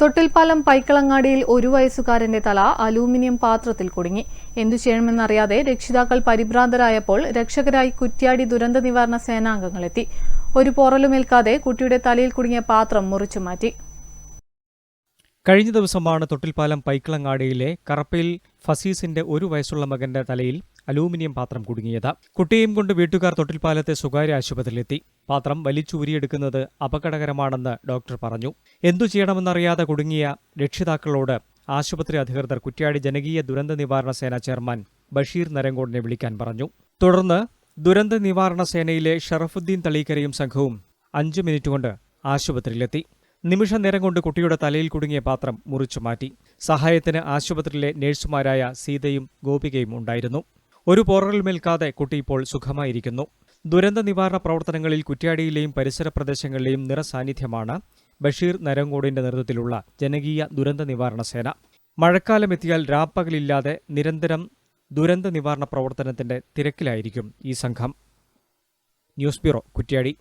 തൊട്ടിൽപ്പാലം പൈക്കളങ്ങാടിയിൽ ഒരു വയസ്സുകാരന്റെ തല അലൂമിനിയം പാത്രത്തിൽ കുടുങ്ങി. എന്തു ചെയ്യണമെന്നറിയാതെ രക്ഷിതാക്കൾ പരിഭ്രാന്തരായപ്പോൾ രക്ഷകരായി കുറ്റ്യാടി ദുരന്ത നിവാരണ സേനാംഗങ്ങളെത്തി. ഒരു പൊറലുമേൽക്കാതെ കുട്ടിയുടെ തലയിൽ കുടുങ്ങിയ പാത്രം മുറിച്ചു മാറ്റി. കഴിഞ്ഞ ദിവസമാണ് തൊട്ടിൽപ്പാലം പൈക്കളങ്ങാടിയിലെ കറപ്പയിൽ ഫസീസിന്റെ ഒരു വയസ്സുള്ള മകന്റെ തലയിൽ അലൂമിനിയം പാത്രം കുടുങ്ങിയത്. കുട്ടിയെയും കൊണ്ട് വീട്ടുകാർ തൊട്ടിൽപ്പാലത്തെ സ്വകാര്യ ആശുപത്രിയിലെത്തി. പാത്രം വലിച്ചൂരിയെടുക്കുന്നത് അപകടകരമാണെന്ന് ഡോക്ടർ പറഞ്ഞു. എന്തു ചെയ്യണമെന്നറിയാതെ കുടുങ്ങിയ രക്ഷിതാക്കളോട് ആശുപത്രി അധികൃതർ കുറ്റ്യാടി ജനകീയ ദുരന്ത നിവാരണ സേന ചെയർമാൻ ബഷീർ നരങ്കോടിനെ വിളിക്കാൻ പറഞ്ഞു. തുടർന്ന് ദുരന്ത നിവാരണ സേനയിലെ ഷറഫുദ്ദീൻ തളീക്കരയും സംഘവും അഞ്ചു മിനിറ്റ് കൊണ്ട് ആശുപത്രിയിലെത്തി. നിമിഷ നേരം കൊണ്ട് കുട്ടിയുടെ തലയിൽ കുടുങ്ങിയ പാത്രം മുറിച്ചു മാറ്റി. സഹായത്തിന് ആശുപത്രിയിലെ നഴ്സുമാരായ സീതയും ഗോപികയും ഉണ്ടായിരുന്നു. ഒരു പോറൽ മേൽക്കാതെ കുട്ടി ഇപ്പോൾ സുഖമായിരിക്കുന്നു. ദുരന്ത നിവാരണ പ്രവർത്തനങ്ങളിൽ കുറ്റ്യാടിയിലെയും പരിസര പ്രദേശങ്ങളിലെയും നിറസാന്നിധ്യമാണ് ബഷീർ നരങ്കോടിന്റെ നേതൃത്വത്തിലുള്ള ജനകീയ ദുരന്ത നിവാരണ സേന. മഴക്കാലമെത്തിയാൽ രാപ്പകലില്ലാതെ നിരന്തരം ദുരന്ത നിവാരണ പ്രവർത്തനത്തിന്റെ തിരക്കിലായിരിക്കും ഈ സംഘം. News bureau Kuttiadi.